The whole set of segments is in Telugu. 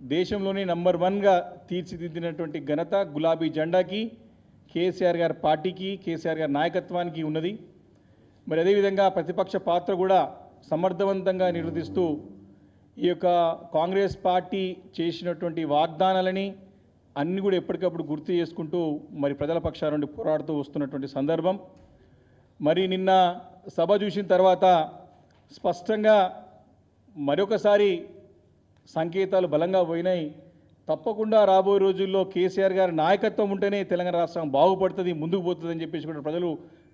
దేశంలోనే నంబర్ వన్గా తీర్చిదిద్దినటువంటి ఘనత గులాబీ జెండాకి కేసీఆర్ గారి పార్టీకి కేసీఆర్ గారి నాయకత్వానికి ఉన్నది. మరి అదేవిధంగా ప్రతిపక్ష పాత్ర కూడా సమర్థవంతంగా నిర్వర్తిస్తూ ఈ యొక్క కాంగ్రెస్ పార్టీ చేసినటువంటి వాగ్దానాలని అన్నీ కూడా ఎప్పటికప్పుడు గుర్తు చేసుకుంటూ మరి ప్రజల పక్షాల నుండి పోరాడుతూ వస్తున్నటువంటి సందర్భం. మరి నిన్న సభ చూసిన తర్వాత స్పష్టంగా మరొకసారి సంకేతాలు బలంగా పోయినాయి. తప్పకుండా రాబోయే రోజుల్లో కేసీఆర్ గారి నాయకత్వం ఉంటేనే తెలంగాణ రాష్ట్రం బాగుపడుతుంది ముందుకు పోతుందని చెప్పేసి కూడా ప్రజలు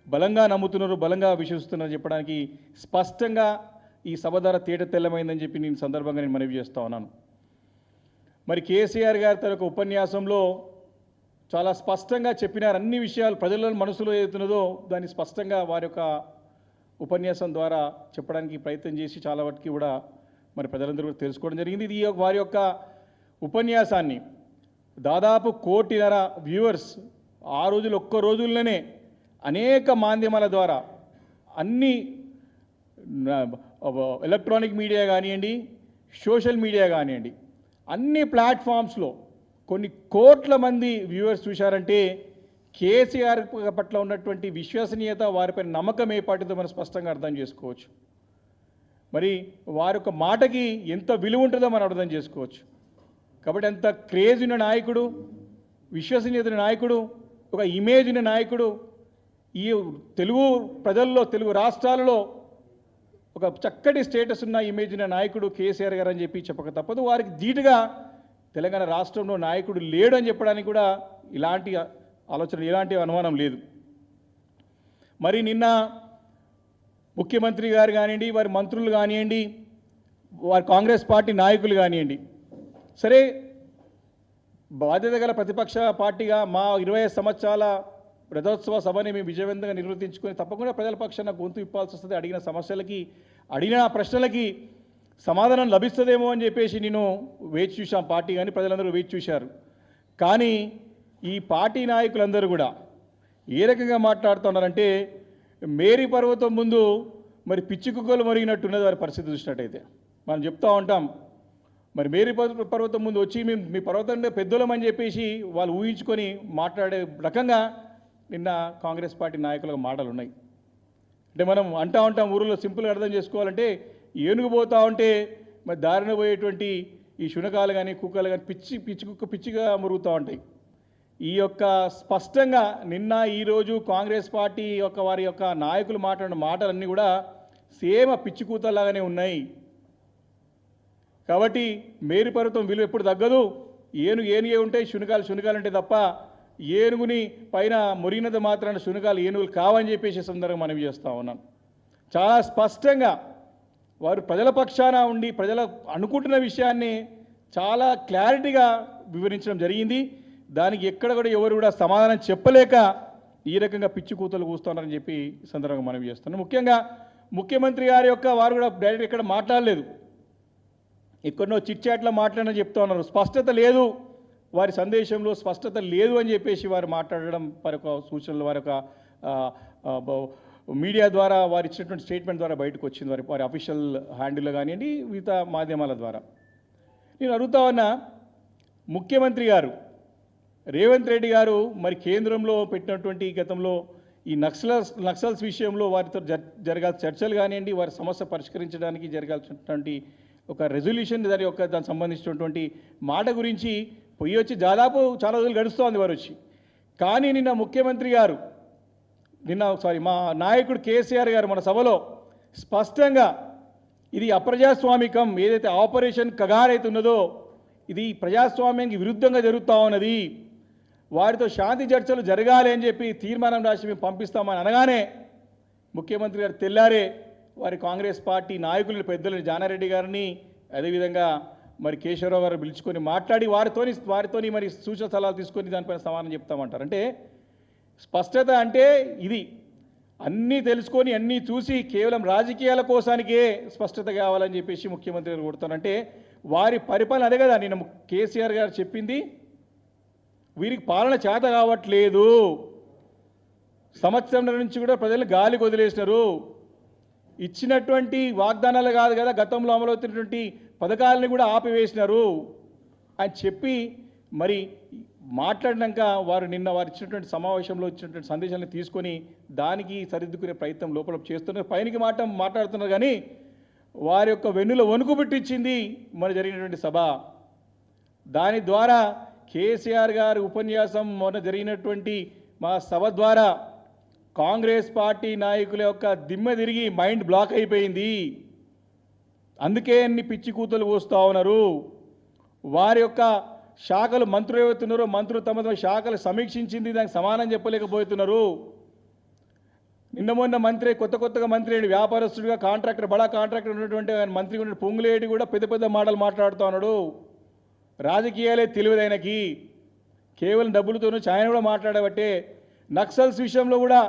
బలంగా నమ్ముతున్నారు బలంగా విశ్వసిస్తున్నారు చెప్పడానికి స్పష్టంగా ఈ సభ ద్వారా తేట తెల్లమైందని చెప్పి నేను సందర్భంగా నేను మనవి చేస్తా ఉన్నాను. మరి కేసీఆర్ గారి తన యొక్క ఉపన్యాసంలో చాలా స్పష్టంగా చెప్పినారు అన్ని విషయాలు ప్రజల మనసులో ఏదైతున్నదో దాన్ని స్పష్టంగా వారి యొక్క ఉపన్యాసం ద్వారా చెప్పడానికి ప్రయత్నం చేసి చాలా వాటికి కూడా మరి ప్రజలందరూ కూడా తెలుసుకోవడం జరిగింది. ఇది వారి యొక్క ఉపన్యాసాన్ని దాదాపు కోటిన్నర వ్యూవర్స్ ఆ రోజులు ఒక్క రోజుల్లోనే అనేక మాధ్యమాల ద్వారా అన్ని ఎలక్ట్రానిక్ మీడియా కానివ్వండి సోషల్ మీడియా కానివ్వండి అన్ని ప్లాట్ఫామ్స్లో కొన్ని కోట్ల మంది వ్యూవర్స్ చూశారంటే కేసీఆర్ పట్ల ఉన్నటువంటి విశ్వసనీయత వారిపై నమ్మకం ఏ పాటిదో మనం స్పష్టంగా అర్థం చేసుకోవచ్చు. మరి వారి యొక్క మాటకి ఎంత విలువ ఉంటుందో మనం అర్థం చేసుకోవచ్చు. కాబట్టి అంత క్రేజ్ ఉన్న నాయకుడు విశ్వసనీయత నాయకుడు ఒక ఇమేజ్ ఉన్న నాయకుడు ఈ తెలుగు ప్రజల్లో తెలుగు రాష్ట్రాలలో ఒక చక్కటి స్టేటస్ ఉన్న ఇమేజ్ ఉన్న నాయకుడు కేసీఆర్ గారు అని చెప్పి చెప్పక తప్పదు. వారికి ధీటుగా తెలంగాణ రాష్ట్రంలో నాయకుడు లేడు అని చెప్పడానికి కూడా ఇలాంటి ఆలోచన ఎలాంటి అనుమానం లేదు. మరి నిన్న ముఖ్యమంత్రి గారు కానివ్వండి వారి మంత్రులు కానివ్వండి వారి కాంగ్రెస్ పార్టీ నాయకులు కానివ్వండి. సరే బాధ్యత గల ప్రతిపక్ష పార్టీగా మా ఇరవై సంవత్సరాల రథోత్సవ సభని మేము విజయవంతంగా నిర్వర్తించుకొని తప్పకుండా ప్రజల పక్షాన గొంతు ఇప్పాల్సి వస్తుంది. అడిగిన సమస్యలకి అడిగిన ప్రశ్నలకి సమాధానం లభిస్తుందేమో అని చెప్పేసి నేను వేచి చూశాం. పార్టీ కానీ ప్రజలందరూ వేచి చూశారు. కానీ ఈ పార్టీ నాయకులందరూ కూడా ఏ రకంగా మాట్లాడుతున్నారంటే మేరీ పర్వతం ముందు మరి పిచ్చి కుక్కలు మరిగినట్టున్నది వారి పరిస్థితి చూసినట్టయితే. మనం చెప్తా ఉంటాం మరి మేరీ పర్వతం ముందు వచ్చి మేము మీ పర్వతం పెద్దలమని చెప్పేసి వాళ్ళు ఊహించుకొని మాట్లాడే రకంగా నిన్న కాంగ్రెస్ పార్టీ నాయకుల మాటలు ఉన్నాయి అంటే మనం అంటా ఉంటాం ఊరిలో సింపుల్గా అర్థం చేసుకోవాలంటే ఏనుగు పోతా ఉంటే మరి దారిన పోయేటువంటి ఈ శునకాలు కానీ కుక్కలు కానీ పిచ్చి పిచ్చి కుక్క పిచ్చిగా మురుగుతూ ఉంటాయి. ఈ యొక్క స్పష్టంగా నిన్న ఈరోజు కాంగ్రెస్ పార్టీ యొక్క వారి యొక్క నాయకులు మాట్లాడిన మాటలన్నీ కూడా సేమ పిచ్చికూతలాగానే ఉన్నాయి. కాబట్టి మేరుపర్వతం విలువ ఎప్పుడు తగ్గదు. ఏనుగు ఏనుగే ఉంటాయి శునకాలు శునకాలు ఉంటాయి తప్ప ఏనుగుని పైన మురిగినది మాత్రాన శునకాలు ఏనుగులు కావని చెప్పేసి సందర్భం సందర్భంగా మనవి చేస్తూ ఉన్నాను. చాలా స్పష్టంగా వారు ప్రజల పక్షాన ఉండి ప్రజల అనుకుంటున్న విషయాన్ని చాలా క్లారిటీగా వివరించడం జరిగింది. దానికి ఎక్కడ కూడా ఎవరు కూడా సమాధానం చెప్పలేక ఈ రకంగా పిచ్చి కూతలు కూస్తున్నారని చెప్పి సందర్భంగా మనం చేస్తున్నాం. ముఖ్యంగా ముఖ్యమంత్రి గారి యొక్క వారు కూడా డైరెక్ట్ ఇక్కడ మాట్లాడలేదు. ఎక్కడనో చిట్చాట్లో మాట్లాడని చెప్తా ఉన్నారు. స్పష్టత లేదు. వారి సందేశంలో స్పష్టత లేదు అని చెప్పేసి వారు మాట్లాడడం వారి యొక్క సూచనలు వారి యొక్క మీడియా ద్వారా వారు ఇచ్చినటువంటి స్టేట్మెంట్ ద్వారా బయటకు వచ్చింది. వారి వారి అఫీషియల్ హ్యాండిల్లో కానివ్వండి వివిధ మాధ్యమాల ద్వారా. నేను అడుగుతా ఉన్నా ముఖ్యమంత్రి గారు రేవంత్ రెడ్డి గారు మరి కేంద్రంలో పెట్టినటువంటి గతంలో ఈ నక్సల్స్ నక్సల్స్ విషయంలో వారితో జరగాల్సిన చర్చలు కానివ్వండి వారి సమస్య పరిష్కరించడానికి జరగాల్సినటువంటి ఒక రెజల్యూషన్ దాని యొక్క దానికి సంబంధించినటువంటి మాట గురించి పొయ్యి వచ్చి దాదాపు చాలా రోజులు గడుస్తోంది వారు వచ్చి. కానీ నిన్న ముఖ్యమంత్రి గారు నిన్న సారీ మా నాయకుడు కేసీఆర్ గారు మన సభలో స్పష్టంగా ఇది అప్రజాస్వామికం ఏదైతే ఆపరేషన్ కగారైతే ఉన్నదో ఇది ప్రజాస్వామ్యానికి విరుద్ధంగా జరుగుతూ ఉన్నది. వారితో శాంతి చర్చలు జరగాలి అని చెప్పి తీర్మానం రాసి మేము పంపిస్తామని అనగానే ముఖ్యమంత్రి గారు తెల్లారే వారి కాంగ్రెస్ పార్టీ నాయకులు పెద్దలు జానారెడ్డి గారిని అదేవిధంగా మరి కేశవరావు గారు పిలుచుకొని మాట్లాడి వారితోని వారితోని మరి సూచన సలహాలు తీసుకొని దానిపైన సమాధానం చెప్తామంటారు. అంటే స్పష్టత అంటే ఇది. అన్నీ తెలుసుకొని అన్నీ చూసి కేవలం రాజకీయాల కోసానికే స్పష్టత కావాలని చెప్పేసి ముఖ్యమంత్రి గారు కొడుతారంటే వారి పరిపాలన అదే కదా నేను కేసీఆర్ గారు చెప్పింది. వీరికి పాలన చేత కావట్లేదు. సంవత్సరం నుంచి కూడా ప్రజలు గాలికి వదిలేసినారు. ఇచ్చినటువంటి వాగ్దానాలు కాదు కదా గతంలో అమలవుతున్నటువంటి పథకాలని కూడా ఆపివేసినారు. అని చెప్పి మరి మాట్లాడినాక వారు నిన్న వారు ఇచ్చినటువంటి సమావేశంలో ఇచ్చినటువంటి సందేశాలను తీసుకొని దానికి సరిదిద్దుకునే ప్రయత్నం లోపల చేస్తున్నారు. పైనకి మాట మాట్లాడుతున్నారు కానీ వారి యొక్క వెన్నులో వణుకు పెట్టించింది మరి జరిగినటువంటి సభ. దాని ద్వారా కేసీఆర్ గారి ఉపన్యాసం మొన్న జరిగినటువంటి మా సభ ద్వారా కాంగ్రెస్ పార్టీ నాయకుల యొక్క దిమ్మ తిరిగి మైండ్ బ్లాక్ అయిపోయింది. అందుకే అన్ని పిచ్చి కూతులు పోస్తూ ఉన్నారు. వారి యొక్క శాఖలు మంత్రులు ఏవైతున్నారో మంత్రులు తమ తమ శాఖలు సమీక్షించింది దానికి సమానం చెప్పలేకపోతున్నారు. నిన్న మొన్న మంత్రి కొత్త కొత్తగా మంత్రి అయ్యాడు వ్యాపారస్తుడిగా కాంట్రాక్టర్ బడా కాంట్రాక్టర్ ఉన్నటువంటి ఆయన మంత్రి ఉన్న పొంగులేడి కూడా పెద్ద పెద్ద మాటలు మాట్లాడుతూ ఉన్నాడు. రాజకీయాలే తెలివిదైనకి. కేవలం డబ్బులతోనూ ఆయన కూడా మాట్లాడబట్టే నక్సల్స్ విషయంలో కూడా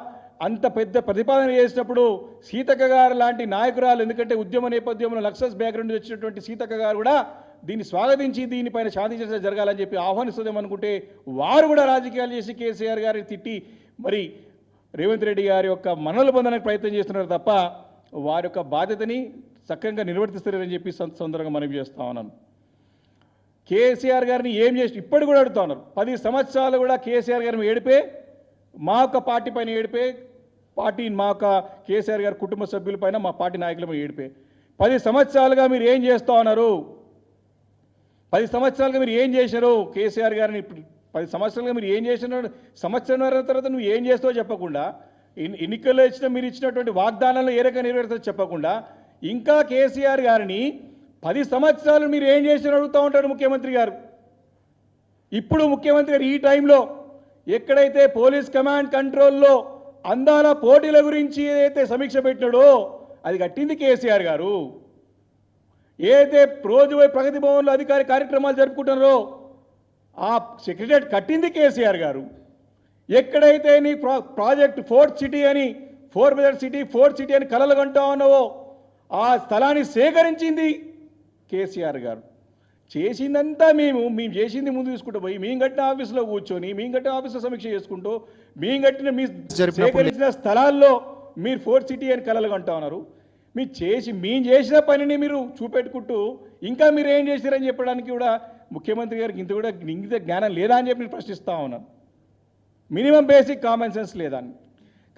అంత పెద్ద ప్రతిపాదన చేసినప్పుడు సీతక్క గారు లాంటి నాయకురాలు ఎందుకంటే ఉద్యమ నేపథ్యంలో నక్సల్స్ బ్యాక్గ్రౌండ్ వచ్చినటువంటి సీతక్క గారు కూడా దీన్ని స్వాగతించి దీనిపైన శాంతి చర్చ జరగాలని చెప్పి ఆహ్వానిస్తుందేమనుకుంటే వారు కూడా రాజకీయాలు చేసి కేసీఆర్ గారిని తిట్టి మరి రేవంత్ రెడ్డి గారి యొక్క మనలు పొందడానికి ప్రయత్నం చేస్తున్నారు తప్ప వారి యొక్క బాధ్యతని సక్రమంగా నిర్వర్తిస్తారని చెప్పి సం- సందర్భంగా మనం చేస్తా ఉన్నాను. కేసీఆర్ గారిని ఏం చేసి ఇప్పటి కూడా అడుగుతా ఉన్నారు. పది సంవత్సరాలు కూడా కేసీఆర్ గారిని ఏడిపే మా యొక్క పార్టీ పైన ఏడిపే పార్టీ మా యొక్క కేసీఆర్ గారి కుటుంబ సభ్యుల పైన మా పార్టీ నాయకుల పైన ఏడిపే. పది సంవత్సరాలుగా మీరు ఏం చేస్తూ ఉన్నారు? పది సంవత్సరాలుగా మీరు ఏం చేశారు కేసీఆర్ గారిని ఇప్పుడు పది సంవత్సరాలుగా మీరు ఏం చేసినారు? సంవత్సరం తర్వాత నువ్వు ఏం చేస్తావో చెప్పకుండా ఎన్నికల్లో ఇచ్చిన మీరు ఇచ్చినటువంటి వాగ్దానాలు ఏ రకంగా నెరవేరుతుందో చెప్పకుండా ఇంకా కేసీఆర్ గారిని పది సంవత్సరాలు మీరు ఏం చేసి అడుగుతూ ఉంటారు ముఖ్యమంత్రి గారు. ఇప్పుడు ముఖ్యమంత్రి గారు ఈ టైంలో ఎక్కడైతే పోలీస్ కమాండ్ కంట్రోల్లో అందాల పోటీల గురించి ఏదైతే సమీక్ష పెట్టినాడో అది కట్టింది కేసీఆర్ గారు. ఏదైతే రోజు ప్రగతి భవన్లో అధికారి కార్యక్రమాలు జరుపుకుంటున్నారో ఆ సెక్రటరియట్ కట్టింది కేసీఆర్ గారు. ఎక్కడైతే నీ ప్రాజెక్ట్ ఫోర్త్ సిటీ అని four better city fourth city అని కలలు కంటా ఉన్నావో ఆ స్థలాన్ని సేకరించింది కేసీఆర్ గారు. చేసిందంతా మేము మేము చేసింది ముందు తీసుకుంటూ పోయి మేము కట్టిన ఆఫీసులో కూర్చొని మేము కట్టిన ఆఫీసులో సమీక్ష చేసుకుంటూ మేము కట్టిన మీ సేకరించిన స్థలాల్లో మీరు ఫోర్త్ సిటీ అని కలలు కంటా ఉన్నారు. మీరు చేసి మేము చేసిన పనిని మీరు చూపెట్టుకుంటూ ఇంకా మీరు ఏం చేశారని చెప్పడానికి కూడా ముఖ్యమంత్రి గారికి ఇంత కూడా ఇంగిత జ్ఞానం లేదా అని చెప్పి నేను ప్రశ్నిస్తా ఉన్నాను. మినిమం బేసిక్ కామన్ సెన్స్ లేదని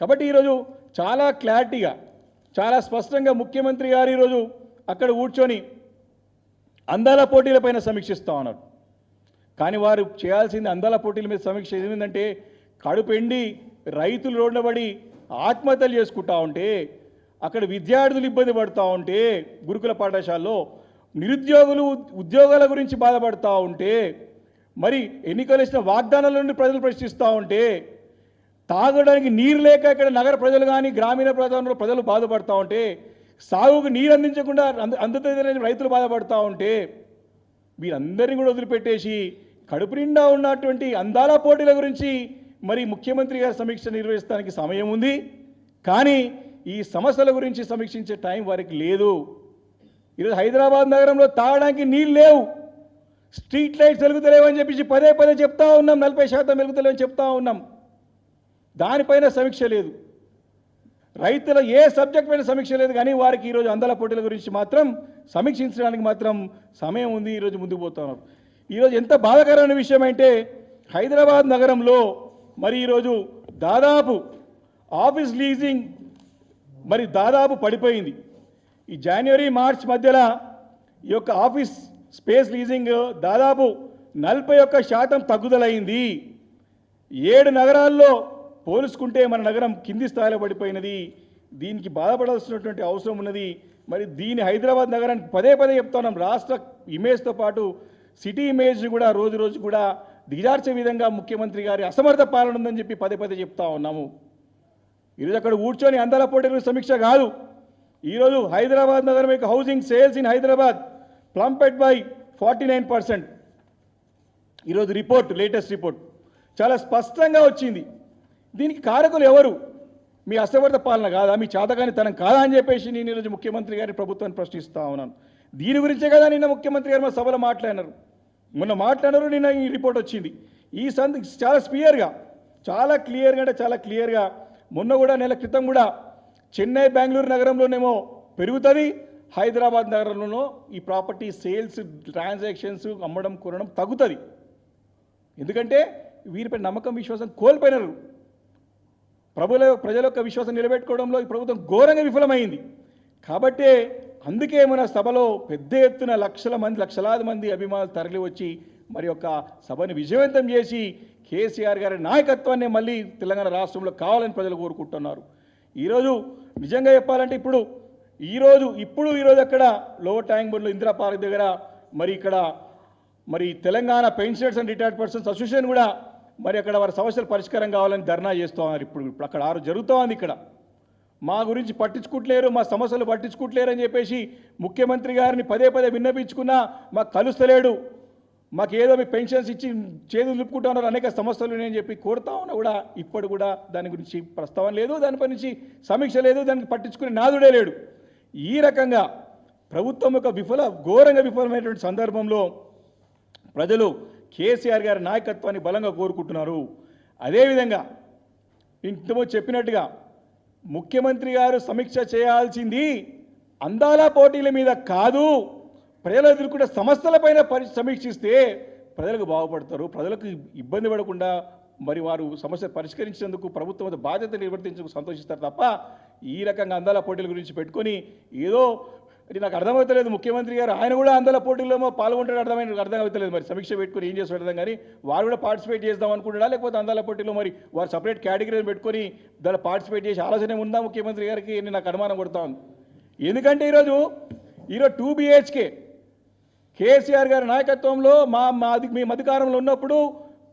కాబట్టి ఈరోజు చాలా క్లారిటీగా చాలా స్పష్టంగా ముఖ్యమంత్రి గారు ఈరోజు అక్కడ కూర్చొని అందాల పోటీలపైన సమీక్షిస్తూ ఉన్నారు. కానీ వారు చేయాల్సింది అందాల పోటీల మీద సమీక్ష ఏమిందంటే కడుపెండి రైతులు రోడ్డబడి ఆత్మహత్యలు చేసుకుంటా ఉంటే అక్కడ విద్యార్థులు ఇబ్బంది పడుతూ ఉంటే గురుకుల పాఠశాలలో నిరుద్యోగులు ఉద్యోగాల గురించి బాధపడుతూ ఉంటే మరి ఎన్నికలు ఇచ్చిన వాగ్దానాల నుండి ప్రజలు ప్రశ్నిస్తూ ఉంటే తాగడానికి నీరు లేక ఇక్కడ నగర ప్రజలు కానీ గ్రామీణ ప్రాంతంలో ప్రజలు బాధపడుతూ ఉంటే సాగుకు నీరు అందించకుండా అంద అందుతుందని రైతులు బాధపడుతూ ఉంటే వీరందరినీ కూడా వదిలిపెట్టేసి కడుపు నిండా ఉన్నటువంటి అందాల పోటీల గురించి మరి ముఖ్యమంత్రి గారు సమీక్ష నిర్వహిస్తానికి సమయం ఉంది. కానీ ఈ సమస్యల గురించి సమీక్షించే టైం వారికి లేదు. ఈరోజు హైదరాబాద్ నగరంలో తాగడానికి నీళ్ళు లేవు. స్ట్రీట్ లైట్స్ వెలుగుతలేవని చెప్పేసి పదే పదే చెప్తా ఉన్నాం. నలభై శాతం వెలుగుతలేవని చెప్తా ఉన్నాం. దానిపైన సమీక్ష లేదు. రైతుల ఏ సబ్జెక్ట్ పైన సమీక్ష లేదు కానీ వారికి ఈరోజు అందాల పోటీల గురించి మాత్రం సమీక్షించడానికి మాత్రం సమయం ఉంది ఈరోజు ముందుకు పోతున్నారు ఈరోజు ఎంత బాధాకరమైన విషయం అంటే హైదరాబాద్ నగరంలో మరి ఈరోజు దాదాపు ఆఫీస్ లీజింగ్ మరి దాదాపు పడిపోయింది. ఈ జనవరి మార్చ్ మధ్యలో ఈ యొక్క ఆఫీస్ స్పేస్ లీజింగ్ దాదాపు నలభై ఒక్క శాతం తగ్గుదలైంది. ఏడు నగరాల్లో పోల్చుకుంటే మన నగరం కింది స్థాయిలో పడిపోయినది. దీనికి బాధపడాల్సినటువంటి అవసరం ఉన్నది. మరి దీని హైదరాబాద్ నగరానికి పదే పదే చెప్తున్నాం. రాష్ట్ర ఇమేజ్తో పాటు సిటీ ఇమేజ్ కూడా రోజు రోజు కూడా దిగజార్చే విధంగా ముఖ్యమంత్రి గారి అసమర్థ పాలన ఉందని చెప్పి పదే పదే చెప్తా ఉన్నాము. ఈరోజు అక్కడ కూర్చొని అందాల పోటీలు సమీక్ష కాదు. ఈరోజు హైదరాబాద్ నగరం యొక్క housing sales in Hyderabad plumped by forty nine percent. ఈరోజు రిపోర్ట్ లేటెస్ట్ రిపోర్ట్. చాలా స్పష్టంగా వచ్చింది. దీనికి కారకులు ఎవరు? మీ అసమర్థ పాలన కాదా? మీ చేతగాని తనం కాదా అని చెప్పేసి నేను ఈరోజు ముఖ్యమంత్రి గారి ప్రభుత్వాన్ని ప్రశ్నిస్తా ఉన్నాను. దీని గురించే కదా నిన్న ముఖ్యమంత్రి గారు మా సభలో మాట్లాడినారు. మొన్న మాట్లాడారు నిన్న ఈ రిపోర్ట్ వచ్చింది. ఈ సంద చాలా స్పియర్గా చాలా క్లియర్గా అంటే చాలా క్లియర్గా మొన్న కూడా నెల క్రితం కూడా చెన్నై బెంగళూరు నగరంలోనేమో పెరుగుతుంది. హైదరాబాద్ నగరంలోనో ఈ ప్రాపర్టీ సేల్స్ ట్రాన్సాక్షన్స్ అమ్మడం కొనడం తగ్గుతుంది. ఎందుకంటే వీరిపై నమ్మకం విశ్వాసం కోల్పోయినారు. ప్రభుల ప్రజల యొక్క విశ్వాసం నిలబెట్టుకోవడంలో ఈ ప్రభుత్వం ఘోరంగా విఫలమైంది. కాబట్టే అందుకే మన సభలో పెద్ద ఎత్తున లక్షల మంది లక్షలాది మంది అభిమానులు తరలి వచ్చి మరి యొక్క సభని విజయవంతం చేసి కేసీఆర్ గారి నాయకత్వాన్ని మళ్ళీ తెలంగాణ రాష్ట్రంలో కావాలని ప్రజలు కోరుకుంటున్నారు. ఈరోజు నిజంగా చెప్పాలంటే ఇప్పుడు ఈరోజు ఇప్పుడు ఈరోజు అక్కడ లోవర్ ట్యాంక్ బండ్లో ఇందిరా పార్క్ దగ్గర మరి ఇక్కడ మరి Telangana pensioners and retired persons association కూడా మరి అక్కడ వారి సమస్యలు పరిష్కారం కావాలని ధర్నా చేస్తూ ఉన్నారు ఇప్పుడు. ఇప్పుడు అక్కడ ఆరు జరుగుతూ ఉంది ఇక్కడ. మా గురించి పట్టించుకుంటలేరు మా సమస్యలు పట్టించుకుంటలేరు అని చెప్పేసి ముఖ్యమంత్రి గారిని పదే పదే విన్నపించుకున్నా మాకు కలుస్తలేడు. మాకు ఏదో మీ పెన్షన్స్ ఇచ్చి చేతులు నిలుపుకుంటా ఉన్నారు అనేక సమస్యలు నేను చెప్పి కోరుతా ఉన్నా కూడా ఇప్పుడు కూడా దాని గురించి ప్రస్తావన లేదు దానిపై నుంచి సమీక్ష లేదు దానికి పట్టించుకునే నాదుడే లేడు. ఈ రకంగా ప్రభుత్వం యొక్క విఫల ఘోరంగా విఫలమైనటువంటి సందర్భంలో ప్రజలు కేసీఆర్ గారి నాయకత్వాన్ని బలంగా కోరుకుంటున్నారు. అదేవిధంగా ఇంతమో చెప్పినట్టుగా ముఖ్యమంత్రి గారు సమీక్ష చేయాల్సింది అందాల పోటీల మీద కాదు. ప్రజలు ఎదుర్కొనే సమస్యలపైన పరి సమీక్షిస్తే ప్రజలకు బాగుపడతారు. ప్రజలకు ఇబ్బంది పడకుండా మరి వారు సమస్య పరిష్కరించేందుకు ప్రభుత్వం బాధ్యత నిర్వర్తించేందుకు సంతోషిస్తారు తప్ప ఈ రకంగా అందాల పోటీల గురించి పెట్టుకొని ఏదో అది నాకు అర్థమవుతలేదు ముఖ్యమంత్రి గారు ఆయన కూడా అందాల పోటీల్లో పాల్గొంటాడు అర్థమైన అర్థం అవుతలేదు మరి. సమీక్ష పెట్టుకొని ఏం చేసి పెడదాం కానీ వారు కూడా పార్టిసిపేట్ చేద్దాం అనుకుంటున్నా లేకపోతే అందాల పోటీలో మరి వారు సపరేట్ కేటగిరీని పెట్టుకొని దానిలో పార్టిసిపేట్ చేసి ఆలోచన ఉందా ముఖ్యమంత్రి గారికి నేను నాకు అనుమానం కొడతా ఉంది. ఎందుకంటే ఈరోజు ఈరోజు టూ బిహెచ్కే కేసీఆర్ గారి నాయకత్వంలో మా మా అధి మేము అధికారంలో ఉన్నప్పుడు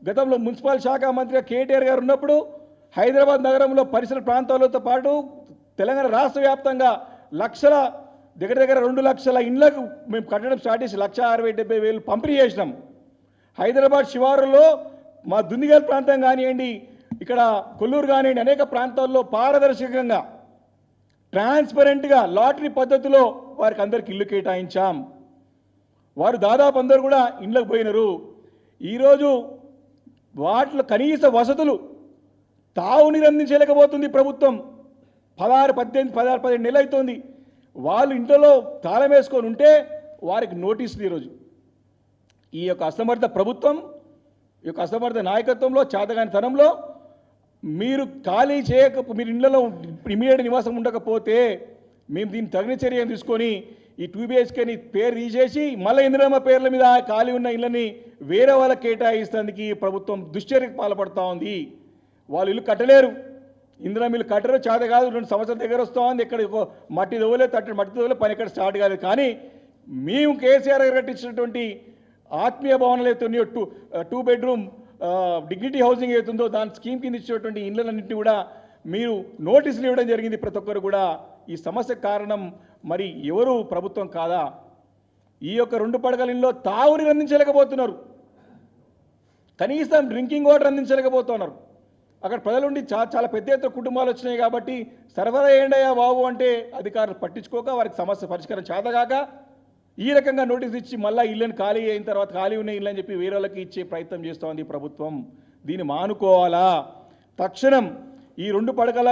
గతంలో మున్సిపల్ శాఖ మంత్రిగా కేటీఆర్ గారు ఉన్నప్పుడు హైదరాబాద్ నగరంలో పరిసర ప్రాంతాలతో పాటు తెలంగాణ రాష్ట్ర వ్యాప్తంగా లక్షల దగ్గర దగ్గర రెండు లక్షల ఇండ్లకు మేము కట్టడం స్టార్ట్ చేసి లక్ష అరవై డెబ్బై వేలు పంపిణీ చేసినాం. హైదరాబాద్ శివారులో మా దుందిగల్ ప్రాంతం కానివ్వండి ఇక్కడ కొల్లూరు కానివ్వండి అనేక ప్రాంతాల్లో పారదర్శకంగా ట్రాన్స్పరెంట్గా లాటరీ పద్ధతిలో వారికి అందరికి ఇల్లు కేటాయించాం. వారు దాదాపు అందరూ కూడా ఇండ్లకు పోయినారు. ఈరోజు వాటిలో కనీస వసతులు తావునీరు అందించలేకపోతుంది ప్రభుత్వం. పదహారు పద్దెనిమిది పదహారు పదిహేను నెలలు అవుతుంది వాళ్ళు ఇంట్లో తాళం వేసుకొని ఉంటే వారికి నోటీసులు ఈరోజు. ఈ యొక్క అసమర్థ ప్రభుత్వం ఈ యొక్క అసమర్థ నాయకత్వంలో చేతగానితనంలో మీరు ఖాళీ చేయక మీరు ఇళ్ళలో ఇమీడియట్ నివాసం ఉండకపోతే మేము దీన్ని తగిన చర్యను తీసుకొని ఈ టూ బిహెచ్కేని పేరు తీసేసి మళ్ళీ ఇందిరమ్మ పేర్ల మీద ఖాళీ ఉన్న ఇళ్ళని వేరే వాళ్ళకి కేటాయిస్తానికి ప్రభుత్వం దుశ్చర్యకు పాల్పడుతూ ఉంది. వాళ్ళు ఇల్లు కట్టలేరు. ఇందులో మీరు కట్టరు చేత కాదు రెండు సంవత్సరాల దగ్గర వస్తూ ఉంది ఇక్కడ మట్టి దోవలే తట్టి మట్టి దోవలే పని ఇక్కడ స్టార్ట్ కాలేదు. కానీ మేము కేసీఆర్ గారు కట్టించినటువంటి ఆత్మీయ భవనాలు అయితే two two bedroom dignity housing అవుతుందో దాని స్కీమ్ కింద ఇచ్చేటువంటి ఇళ్ళన్నింటినీ కూడా మీరు నోటీసులు ఇవ్వడం జరిగింది. ప్రతి ఒక్కరు కూడా ఈ సమస్య కారణం మరి ఎవరు ప్రభుత్వం కాదా? ఈ యొక్క రెండు పడగల ఇంట్లో తావుని అందించలేకపోతున్నారు. కనీసం డ్రింకింగ్ వాటర్ అందించలేకపోతున్నారు. అక్కడ ప్రజలుండి చా చాలా పెద్ద ఎత్తున కుటుంబాలు వచ్చినాయి కాబట్టి సరఫరా ఏండయ్యా బాబు అంటే అధికారులు పట్టించుకోక వారికి సమస్య పరిష్కారం చేతగాక ఈ రకంగా నోటీస్ ఇచ్చి మళ్ళీ ఇళ్ళని ఖాళీ అయిన తర్వాత ఖాళీ ఉన్న ఇల్లు అని చెప్పి వేరే వాళ్ళకి ఇచ్చే ప్రయత్నం చేస్తోంది ప్రభుత్వం. దీన్ని మానుకోవాలా? తక్షణం ఈ రెండు పడకల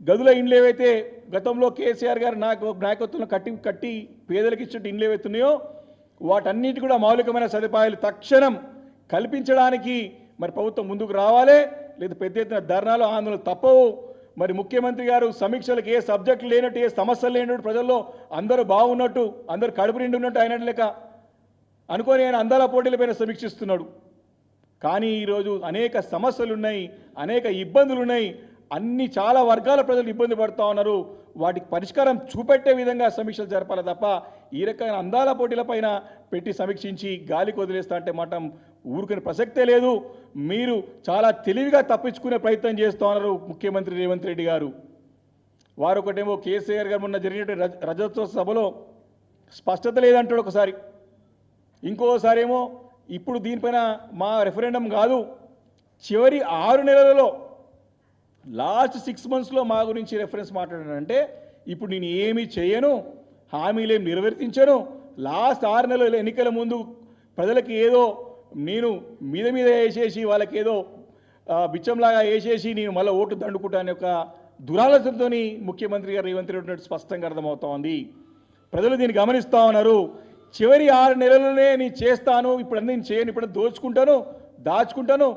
గదుల ఇండ్లు ఏవైతే గతంలో కేసీఆర్ గారు నాకు నాయకత్వంలో కట్టి కట్టి పేదలకు ఇచ్చిన ఇండ్లు ఏవైతున్నాయో వాటన్నిటి కూడా మౌలికమైన సదుపాయాలు తక్షణం కల్పించడానికి మరి ప్రభుత్వం ముందుకు రావాలి. లేదా పెద్ద ఎత్తున ధర్నాలు ఆందోళన తప్పవు. మరి ముఖ్యమంత్రి గారు సమీక్షలకు ఏ సబ్జెక్టు లేనట్టు ఏ సమస్యలు లేనట్టు ప్రజల్లో అందరూ బాగున్నట్టు అందరూ కడుపు నిండి ఉన్నట్టు ఆయన లెక్క అనుకొని ఆయన అందాల పోటీలపైన సమీక్షిస్తున్నాడు. కానీ ఈరోజు అనేక సమస్యలు ఉన్నాయి అనేక ఇబ్బందులు ఉన్నాయి. అన్ని చాలా వర్గాల ప్రజలు ఇబ్బంది పడుతూ ఉన్నారు. వాటికి పరిష్కారం చూపెట్టే విధంగా సమీక్షలు జరపాలి తప్ప ఈ రకమైన అందాల పోటీలపైన పెట్టి సమీక్షించి గాలికి కొదిలేస్తా అంటే మాట ఊరుకునే ప్రసక్తే లేదు. మీరు చాలా తెలివిగా తప్పించుకునే ప్రయత్నం చేస్తూ ఉన్నారు ముఖ్యమంత్రి రేవంత్ రెడ్డి గారు. వారు ఒకటేమో కేసీఆర్ గారు మొన్న జరిగిన రజోత్సవ సభలో స్పష్టత లేదంటాడు ఒకసారి. ఇంకోసారి ఏమో ఇప్పుడు దీనిపైన మా రెఫరెండం కాదు చివరి ఆరు నెలలలో లాస్ట్ సిక్స్ మంత్స్లో మా గురించి రెఫరెన్స్ మాట్లాడానంటే ఇప్పుడు నేను ఏమీ చేయను. హామీలేం నిర్వర్తించను లాస్ట్ ఆరు నెలల ఎన్నికల ముందు ప్రజలకి ఏదో నేను మీద మీద వేసేసి వాళ్ళకి ఏదో బిచ్చంలాగా వేసేసి నేను మళ్ళీ ఓటు దండుకుంటాను ఒక దురాలోచనతో ముఖ్యమంత్రి గారు రేవంత్ రెడ్డి ఉన్నట్టు స్పష్టంగా అర్థమవుతోంది. ప్రజలు దీన్ని గమనిస్తూ ఉన్నారు. చివరి ఆరు నెలలనే నేను చేస్తాను ఇప్పుడు నేను చేయను ఇప్పుడు దోచుకుంటాను దాచుకుంటాను.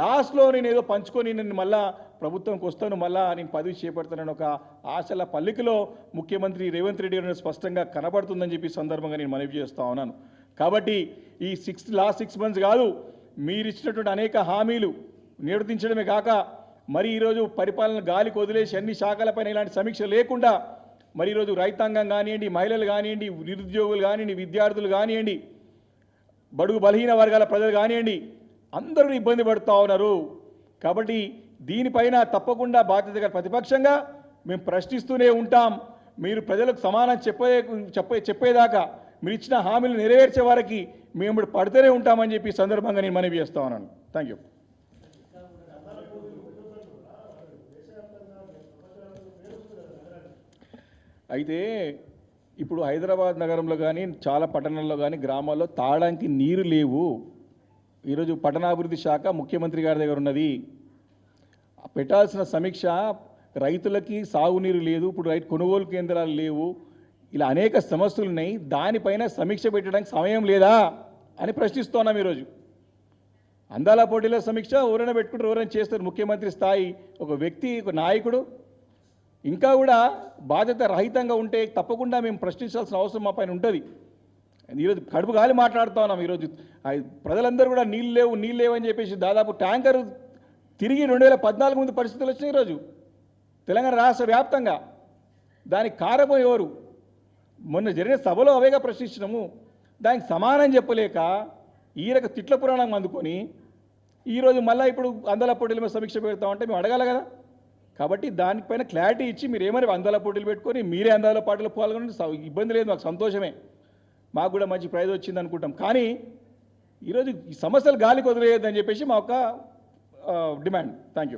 లాస్ట్లో నేను ఏదో పంచుకొని నేను మళ్ళీ ప్రభుత్వంకి వస్తాను మళ్ళా నేను పదవి చేపడతానని ఒక ఆశల పల్లికలో ముఖ్యమంత్రి రేవంత్ రెడ్డి గారు స్పష్టంగా కనబడుతుందని చెప్పి సందర్భంగా నేను మనవి చేస్తా ఉన్నాను. కాబట్టి ఈ సిక్స్ లాస్ట్ సిక్స్ మంత్స్ కాదు మీరు ఇచ్చినటువంటి అనేక హామీలు నిర్వర్తించడమే కాక మరి ఈరోజు పరిపాలన గాలికి వదిలేసి అన్ని శాఖలపైన ఇలాంటి సమీక్ష లేకుండా మరి ఈరోజు రైతాంగం కానివ్వండి మహిళలు కానివ్వండి నిరుద్యోగులు కానివ్వండి విద్యార్థులు కానివ్వండి బడుగు బలహీన వర్గాల ప్రజలు కానివ్వండి అందరూ ఇబ్బంది పడుతూ ఉన్నారు. కాబట్టి దీనిపైన తప్పకుండా బాధ్యత ప్రతిపక్షంగా మేము ప్రశ్నిస్తూనే ఉంటాం. మీరు ప్రజలకు సమానం చెప్పే చెప్పే చెప్పేదాకా మీరు ఇచ్చిన హామీలు నెరవేర్చే వారికి మేము ఇప్పుడు పడుతూనే ఉంటామని చెప్పి సందర్భంగా నేను మనవి చేస్తా ఉన్నాను. థ్యాంక్ యూ అయితే ఇప్పుడు హైదరాబాద్ నగరంలో కానీ చాలా పట్టణాల్లో కానీ గ్రామాల్లో తాగడానికి నీరు లేవు. ఈరోజు పట్టణాభివృద్ధి శాఖ ముఖ్యమంత్రి గారి దగ్గర ఉన్నది. పెట్టాల్సిన సమీక్ష రైతులకి సాగునీరు లేదు ఇప్పుడు రైతు కొనుగోలు కేంద్రాలు లేవు ఇలా అనేక సమస్యలు ఉన్నాయి దానిపైన సమీక్ష పెట్టడానికి సమయం లేదా అని ప్రశ్నిస్తున్నాం ఈరోజు. అందాల పోటీల సమీక్ష ఎవరైనా పెట్టుకుంటారు ఎవరైనా చేస్తారు ముఖ్యమంత్రి స్థాయి ఒక వ్యక్తి ఒక నాయకుడు. ఇంకా కూడా బాధ్యత రహితంగా ఉంటే తప్పకుండా మేము ప్రశ్నించాల్సిన అవసరం మా పైన ఉంటుంది. ఈరోజు కడుపు గాలి మాట్లాడుతా ఉన్నాం ఈరోజు ప్రజలందరూ కూడా నీళ్ళు లేవు నీళ్ళు లేవు అని చెప్పేసి దాదాపు ట్యాంకర్ తిరిగి రెండు వేల పద్నాలుగు ముందు పరిస్థితులు వచ్చినాయి ఈరోజు. తెలంగాణ రాష్ట్ర వ్యాప్తంగా. దానికి కారణం ఎవరు? మొన్న జరిగిన సభలో అవేగా ప్రశ్నించినము. దానికి సమానం చెప్పలేక ఈరక తిట్ల పురాణం అందుకొని ఈరోజు మళ్ళీ ఇప్పుడు అందల పోటీల మీద సమీక్ష పెడతామంటే మేము అడగాలి కదా. కాబట్టి దానిపైన క్లారిటీ ఇచ్చి మీరు ఏమని అందాల పోటీలు పెట్టుకొని మీరే అందాల పాటలు పాల్గొని స- ఇబ్బంది లేదు మాకు సంతోషమే. మాకు కూడా మంచి ప్రైజ్ వచ్చింది అనుకుంటాం. కానీ ఈరోజు ఈ సమస్యలు గాలికి వదిలేయద్దని చెప్పేసి మా యొక్క డిమాండ్ థ్యాంక్ యూ